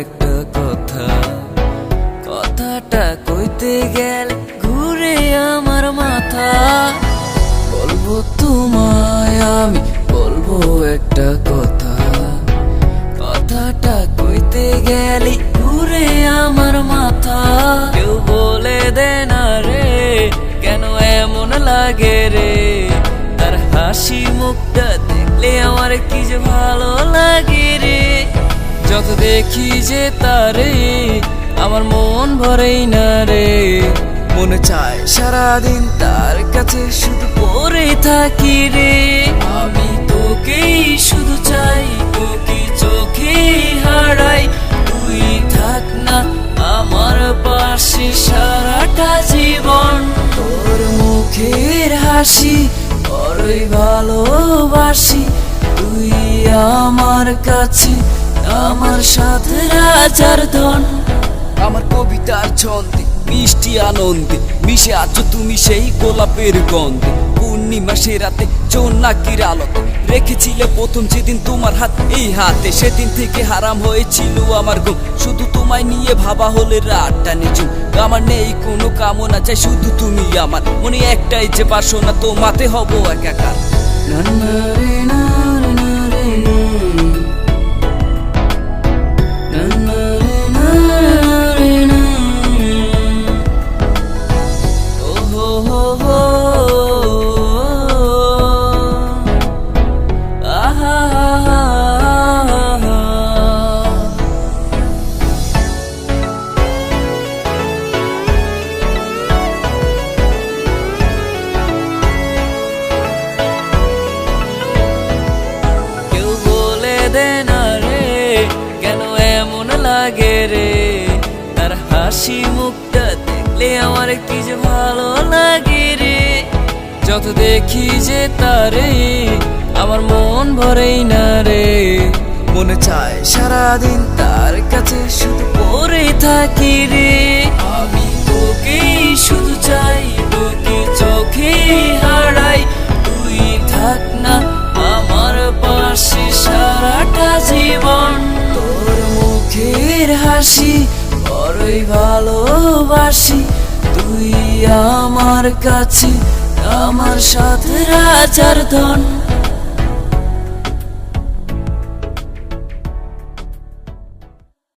একটা কথা। কথাটা কইতে গেলে ঘুরে আমার মাথা। বলব তোমায় বলব একটা কথা। হাসি মুখটা দেখলে আমার কি যে ভালো লাগে রে? যত দেখি যে তারে, আমার মন ভরেই না রে। মনে চায় সারাদিন তার কাছে শুধু পরে থাকি রে। আমি তোকেই শুধু চাই, তোকে চোখে হারাই। তুই থাক না, আমার পাশে সারাটা জীবন। তোর মুখের হাসি বড়ই ভালোবাসি, তুই আমার কাছে, আমার সাথে রাজার ধন। আমার কবিতার ছন্দে, মিষ্টি আনন্দে, মিশে আছো তুমি সেই গোলাপের গন্ধে। পূর্ণিমা সে রাতে জোনাকির আলোতে রেখেছিলে প্রথম যেদিন তোমার হাত এই হাতে, সেদিন থেকে হারাম হয়েছিল আমার ঘুম। শুধু তোমায় নিয়ে ভাবা হলে রাতটা নিচু আমার নেই কোনো কামনা চাই, শুধু তুমি আমার। মনে একটাই যে বাসনা, তোমাতে হব একাকার। না। বলে দে না রে, কেন এমন লাগে রে? তার হাসি মুখটা দেখলে আমার কি যে ভালো লাগে রে? যত দেখি যে তারে, আমার মন ভরেই না রে। মনে চায় সারাদিন তার কাছে শুধু পড়ে থাকি রে। আমি তোকেই শুধু চাই, তোকে চোখে হাসি বড়ই ভালোবাসি। তুই আমার কাছে আমার সাথে রাজার ধন।